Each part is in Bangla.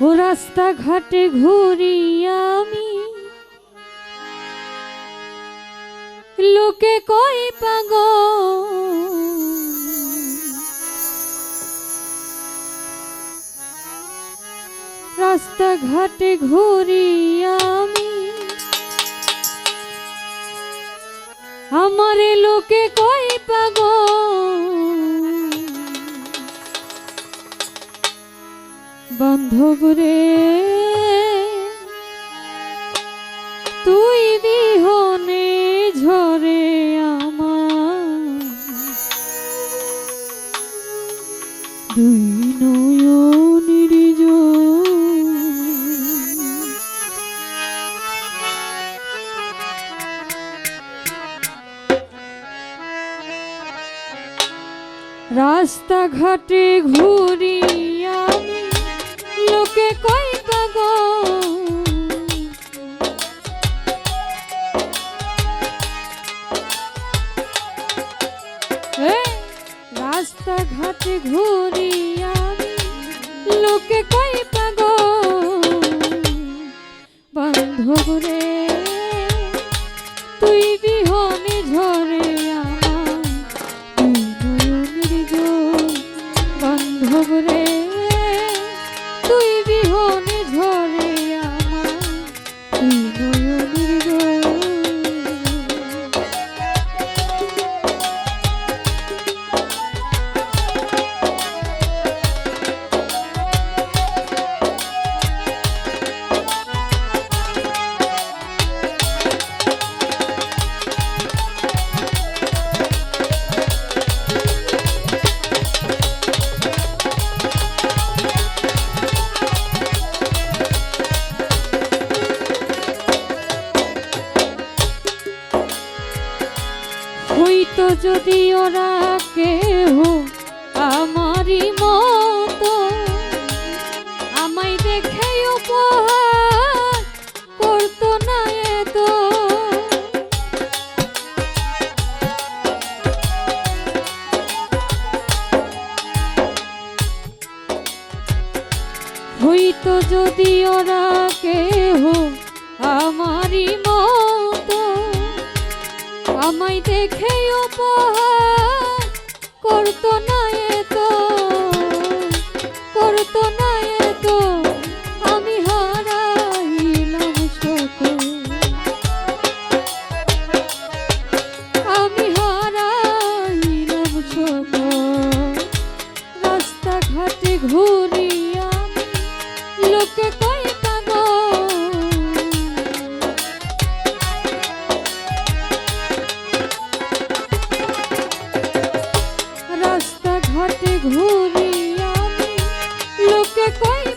ও রাস্তাঘাটে ঘুরি আমি। লোকে কই পাগ রাস্তাঘাটে ঘুরি আমি। আমারে লোকে কই পাগ বান্ধব রে। তুই বিহনে ঝরে আমার। রাস্তাঘাটে ঘুরি রাস্তাঘাটে ঘুরি লোকে কই পাগ বান্ধব রে দেখে উপহার। করতো না এত করতো না লোকে কই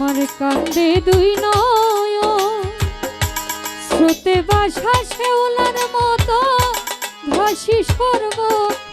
আমার কান্দে দুই নয় স্রোতে বাসা শেওলার মতো ভাসি সর্বক্ষ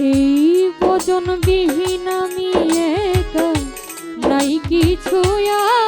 এই ভজন বিহীন আমি একা নাই কিছু আর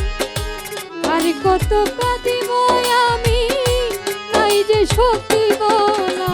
আর কত কাঁদিব আমি? নাই যে সত্যি বলা